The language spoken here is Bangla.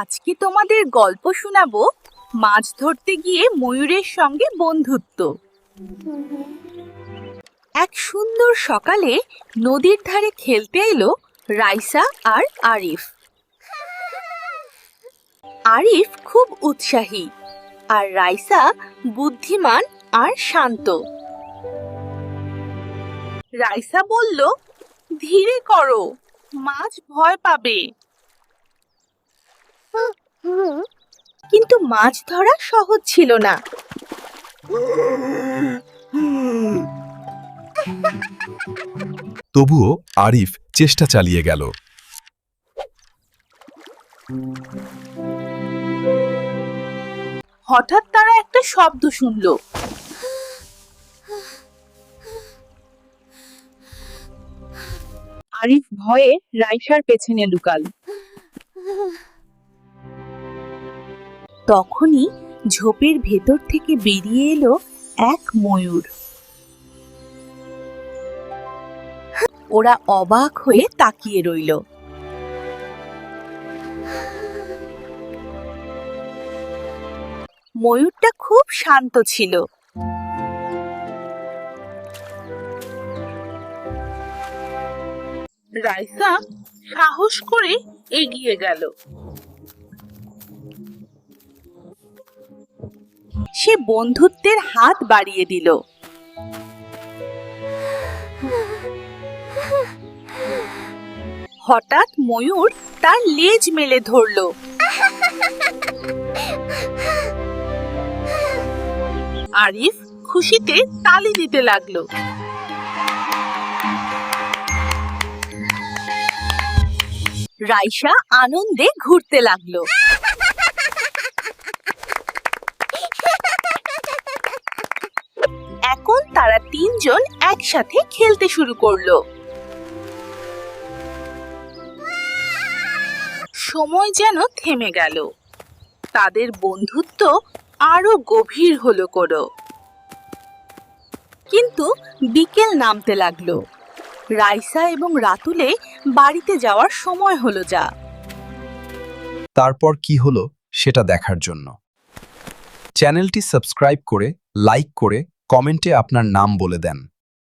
আজকে তোমাদের গল্প শোনাবো? মাছ ধরতে গিয়ে ময়ূরের সঙ্গে বন্ধুত্ব। এক সুন্দর সকালে নদীর ধারে খেলতে এলো রাইসা আর আরিফ। আরিফ খুব উৎসাহী আর রাইসা বুদ্ধিমান আর শান্ত। রাইসা বলল, ধীরে করো, মাছ ভয় পাবে। কিন্তু মাছ ধরা সহজ ছিল না। তবুও আরিফ চেষ্টা চালিয়ে গেল। হঠাৎ তারা একটা শব্দ শুনল। আরিফ ভয়ে রাইসার পেছনে লুকাল। তখনই ঝোপের ভেতর থেকে বেরিয়ে এলো এক ময়ূর। ওরা অবাক হয়ে তাকিয়ে রইল। ময়ূরটা খুব শান্ত ছিল। রাইসা সাহস করে এগিয়ে গেল। সে বন্ধুত্বের হাত বাড়িয়ে দিল। হঠাৎ ময়ূর তার লেজ মেলে ধরলো। আরিফ খুশিতে তালি দিতে লাগল। রাইসা আনন্দে ঘুরতে লাগল। তিনজন একসাথে খেলতে শুরু করল। সময় যেন থেমে গেল। তাদের বন্ধুত্ব আরও গভীর হলো করো। কিন্তু বিকেল নামতে লাগল। রাইসা এবং রাতুলে বাড়িতে যাওয়ার সময় হলো যা। তারপর কি হলো সেটা দেখার জন্য। চ্যানেলটি সাবস্ক্রাইব করে, লাইক করে কমেন্টে আপনার নাম বলে দেন।